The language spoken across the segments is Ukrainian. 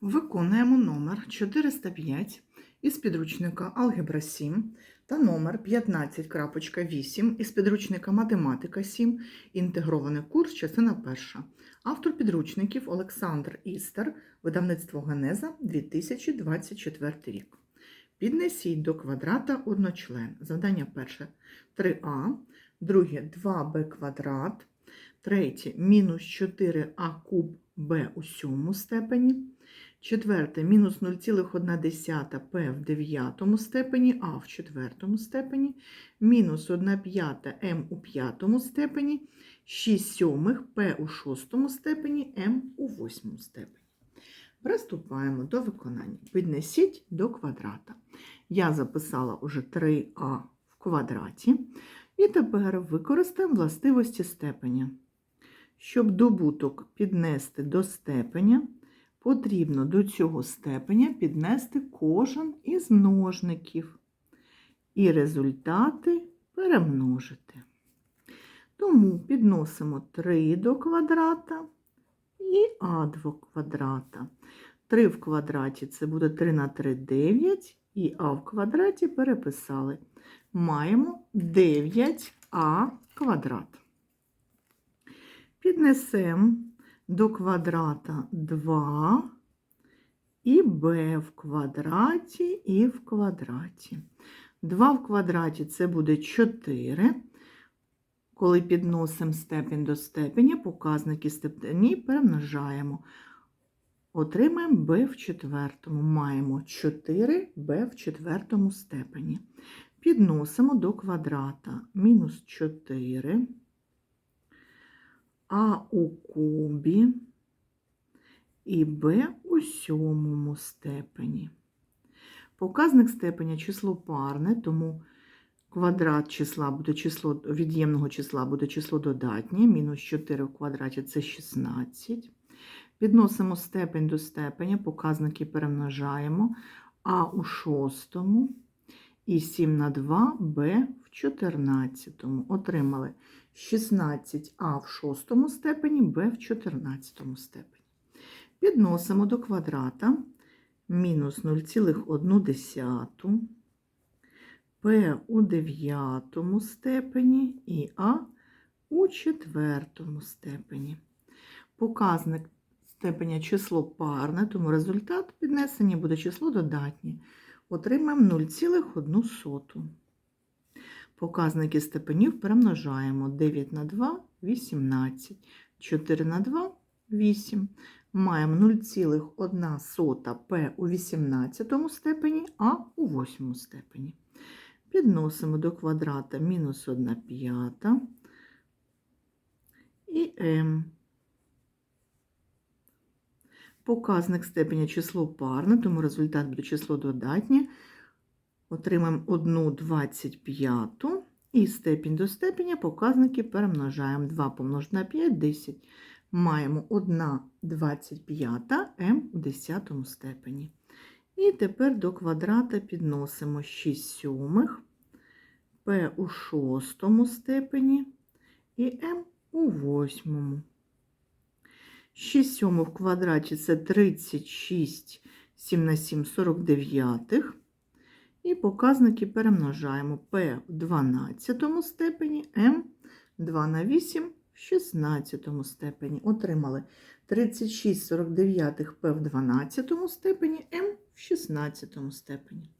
Виконуємо номер 405 із підручника Алгебра 7 та номер 15.8 із підручника Математика 7, інтегрований курс, частина перша. Автор підручників Олександр Істер, видавництво Генеза 2024 рік. Піднесіть до квадрата одночлен. Завдання перше 3а, друге 2b квадрат, третє мінус 4а куб b у сьомому степені. Четверте мінус 0,1 p в дев'ятому степені, а в четвертому степені, мінус 1 п'ята m у п'ятому степені, 6 сьомих p у шостому степені, m у восьмому степені. Приступаємо до виконання. Піднесіть до квадрата. Я записала уже 3а в квадраті. І тепер використаємо властивості степеня. Щоб добуток піднести до степеня, потрібно до цього степеня піднести кожен із множників і результати перемножити. Тому підносимо 3 до квадрата і а до квадрата. 3 в квадраті це буде 3 на 3 9, і а в квадраті переписали. Маємо 9а квадрат. Піднесемо до квадрата 2 і b в квадраті і в квадраті. 2 в квадраті це буде 4. Коли підносимо степень до степеня, показники степені перемножаємо. Отримаємо b в четвертому. Маємо 4b в четвертому степені. Підносимо до квадрата мінус 4 а у кубі і b у сьомому степені. Показник степеня число парне, тому квадрат числа буде число від'ємного числа буде число додатнє, мінус 4 в квадраті це 16. Підносимо степень до степеня, показники перемножаємо, а у шостому і 7 на 2 b в 14. Отримали 16а в шостому степені, b в 14 степені. Підносимо до квадрата мінус 0,1 p у дев'ятому степені і а у четвертому степені. Показник степеня число парне, тому результат піднесення буде число додатнє. Отримаємо 0,1. Показники степенів перемножаємо 9 на 2 18, 4 на 2 8. Маємо 0,1 p у 18 степені, а у 8 степені. Підносимо до квадрата мінус 1 п'ята і m. Показник степеня число парне, тому результат буде число додатнє. Отримаємо 1 25 і степінь до степеня показники перемножаємо. 2 помножити на 5 10. Маємо 1 25 м у 10 степені. І тепер до квадрата підносимо 6 сьомих, p у 6 степені і m у 8. 6 сьомих в квадраті це 36, 7 на 7 49. І показники перемножаємо p в 12 степені, m 2 на 8 в 16 степені. Отримали 36 49 p в 12 степені, m в 16 степені.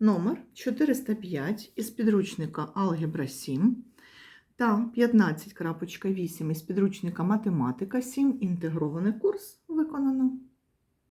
Номер 405 із підручника Алгебра 7 та 15.8 із підручника Математика 7. Інтегрований курс виконано.